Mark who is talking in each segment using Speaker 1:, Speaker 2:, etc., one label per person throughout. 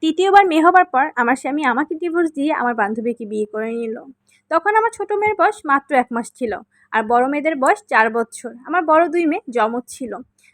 Speaker 1: তৃতীয়বার মেয়ে হবার পর আমার স্বামী আমাকে ডিভোর্স দিয়ে আমার বান্ধবীকে বিয়ে করে নিল। তখন আমার ছোট মেয়ের বয়স মাত্র এক মাস ছিল আর বড় মেয়েদের বয়স চার বছর। আমার বড় দুই মেয়ে জমজ ছিল।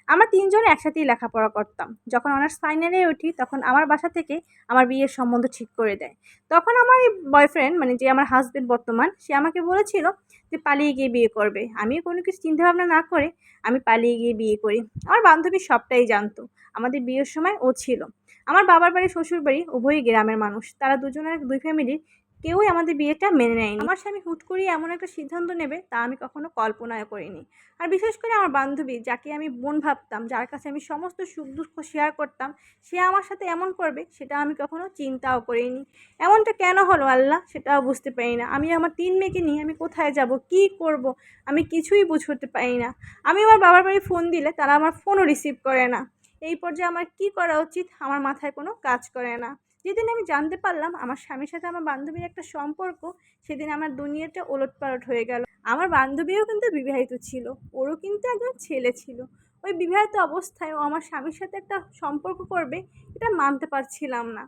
Speaker 1: আমরা তিনজন একসাথেই লেখাপড়া করতাম। যখন অনার্স ফাইনালে উঠি, তখন আমার বাসা থেকে আমার বিয়ের সম্বন্ধ ঠিক করে দেয়। তখন আমার বয়ফ্রেন্ড মানে যে আমার হাজবেন্ড বর্তমান, সে আমাকে বলেছিল যে, পালিয়ে গিয়ে বিয়ে করবে। আমি কোনো কিছু চিন্তাভাবনা না করে আমি পালিয়ে গিয়ে বিয়ে করি। আমার বান্ধবী সবটাই জানতো। আমাদের বিয়ের সময় ও ছিল। আমার বাবার বাড়ি, শ্বশুর বাড়ি উভয়ই গ্রামের মানুষ। তারা দুজনের দুই ফ্যামিলির কেউই আমাদের বিয়েটা মেনে নেয়নি। আমার স্বামী হুট করেই এমন একটা সিদ্ধান্ত নেবে তা আমি কখনো কল্পনায় করিনি। আর বিশেষ করে আমার বান্ধবী, যাকে আমি বোন ভাবতাম, যার কাছে আমি সমস্ত সুখ দুঃখ শেয়ার করতাম, সে আমার সাথে এমন করবে সেটা আমি কখনো চিন্তাও করিনি। এমনটা কেন হলো আল্লাহ, সেটাও বুঝতে পারি না। আমি আমার তিন মেয়েকে নিয়ে আমি কোথায় যাব, কি করব, আমি কিছুই বুঝতে পারি না। আমি আমার বাবার বাড়ি ফোন দিলে তারা আমার ফোনও রিসিভ করে না। এই পর্যায়ে আমার কি করা উচিত? আমার মাথায় কোনো কাজ করে না। যেদিন আমি জানতে পারলাম আমার স্বামীর সাথে আমার বান্ধবীর একটা সম্পর্ক, সেদিন আমার দুনিয়াটা ওলট পালট হয়ে গেল। আমার বান্ধবীও কিন্তু বিবাহিত ছিল, ওরও কিন্তু একজন ছেলে ছিল। ওই বিবাহিত অবস্থায় ও আমার স্বামীর সাথে একটা সম্পর্ক করবে, এটা মানতে পারছিলাম না।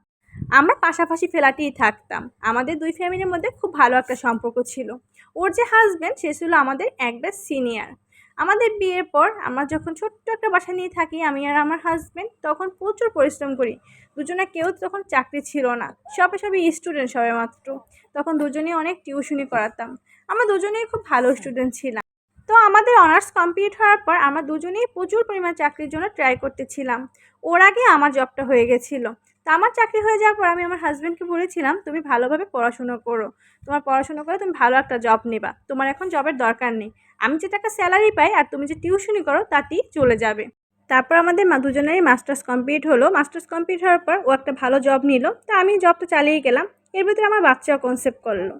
Speaker 1: আমরা পাশাপাশি ফ্ল্যাটেই থাকতাম। আমাদের দুই ফ্যামিলির মধ্যে খুব ভালো একটা সম্পর্ক ছিল। ওর যে হাজব্যান্ড সে ছিল আমাদের এক ব্যাচ সিনিয়র আমাদের বিয়ের পর আমরা যখন ছোট্ট একটা বাসা নিয়ে থাকি, আমি আর আমার হাজব্যান্ড তখন প্রচুর পরিশ্রম করি। দুজনে কেউ তখন চাকরি ছিল না। সবে সবে স্টুডেন্ট সবে মাত্র। তখন দুজনেই অনেক টিউশনি করাতাম। আমরা দুজনেই খুব ভালো স্টুডেন্ট ছিলাম। তো আমাদের অনার্স কমপ্লিট হওয়ার পর আমরা দুজনেই প্রচুর পরিমাণ চাকরির জন্য ট্রাই করতেছিলাম। ওর আগে আমার জবটা হয়ে গেছিল। তো আমার চাকরি হয়ে যাওয়ার পর আমি আমার হাজব্যান্ডকে বলেছিলাম, তুমি ভালোভাবে পড়াশুনো করো। তোমার পড়াশুনো করে তুমি ভালো একটা জব নেবা। তোমার এখন জবের দরকার নেই। আমি যে টাকা স্যালারি পাই আর তুমি যে টিউশনি করো, তাতেই চলে যাবে। তারপর আমাদের দুজনেরই মাস্টার্স কমপ্লিট হলো। মাস্টার্স কমপ্লিট হওয়ার পর ও একটা ভালো জব নিল। তো আমি জবটা চালিয়ে গেলাম। এর ভিতরে আমার বাচ্চাও কনসেপ্ট করল।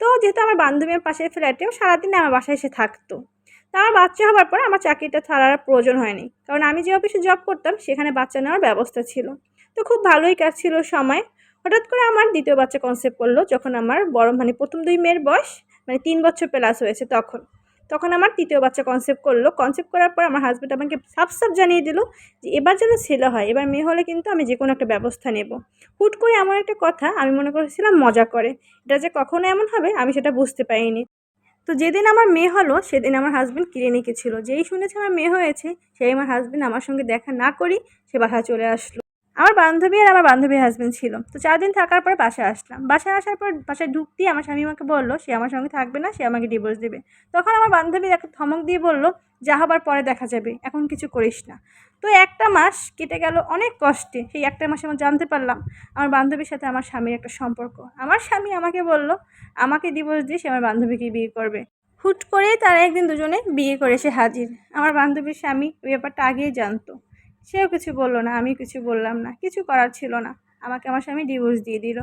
Speaker 1: তো যেহেতু আমার বান্ধবীর পাশের ফ্ল্যাটেও সারাদিন আমার বাসায় এসে থাকতো। তা আমার বাচ্চা হওয়ার পর আমার চাকরিটা ছাড়ার প্রয়োজন হয়নি। কারণ আমি যে অফিসে জব করতাম, সেখানে বাচ্চা নেওয়ার ব্যবস্থা ছিল। তো খুব ভালোই কাটছিল সময়। হঠাৎ করে আমার দ্বিতীয় বাচ্চা কনসেপ্ট করল যখন আমার বড় মানে প্রথম দুই মেয়ের বয়স মানে তিন বছর প্লাস হয়েছে তখন। তখন আমার তৃতীয় বাচ্চা কনসেপ্ট করল। কনসেপ্ট করার পর আমার হাজব্যান্ড আমাকে সাফ সাফ জানিয়ে দিল যে, এবার যেন ছেলে হয়, এবার মেয়ে হলে কিন্তু আমি যে কোনো একটা ব্যবস্থা নেব। হুট করে এমন একটা কথা আমি মনে করেছিলাম মজা করে। এটা যে কখনো এমন হবে আমি সেটা বুঝতে পারিনি। তো যেদিন আমার মেয়ে হলো, সেদিন আমার হাজব্যান্ড ক্লিনিকে ছিল। যেই শুনেছে আমার মেয়ে হয়েছে, সেই আমার হাজব্যান্ড আমার সঙ্গে দেখা না করেই সে বাসায় চলে আসলো। আমার বান্ধবী আর আমার বান্ধবীর হাজব্যান্ড ছিল। তো চার দিন থাকার পরে বাসায় আসলাম। বাসায় আসার পর বাসায় ঢুকতেই আমার স্বামী আমাকে বলল, সে আমার সঙ্গে থাকবে না, সে আমাকে ডিভোর্স দেবে। তখন আমার বান্ধবী একটা ধমক দিয়ে বলল, যা হবার পরে দেখা যাবে, এখন কিছু করিস না। তো একটা মাস কেটে গেল অনেক কষ্টে, সেই একটা মাসে আমি জানতে পারলাম আমার বান্ধবীর সাথে আমার স্বামীর একটা সম্পর্ক। আমার স্বামী আমাকে বলল, আমাকে ডিভোর্স দিয়ে সে আমার বান্ধবীকে বিয়ে করবে। হুট করেই তারা একদিন দুজনে বিয়ে করে সে হাজির। আমার বান্ধবীর স্বামী ওই ব্যাপারটা আগেই জানতো। সেও কিছু বলল না আমি কিছু বললাম না, কিছু করার ছিল না। আমাকে আমার স্বামী ডিভোর্স দিয়ে দিল।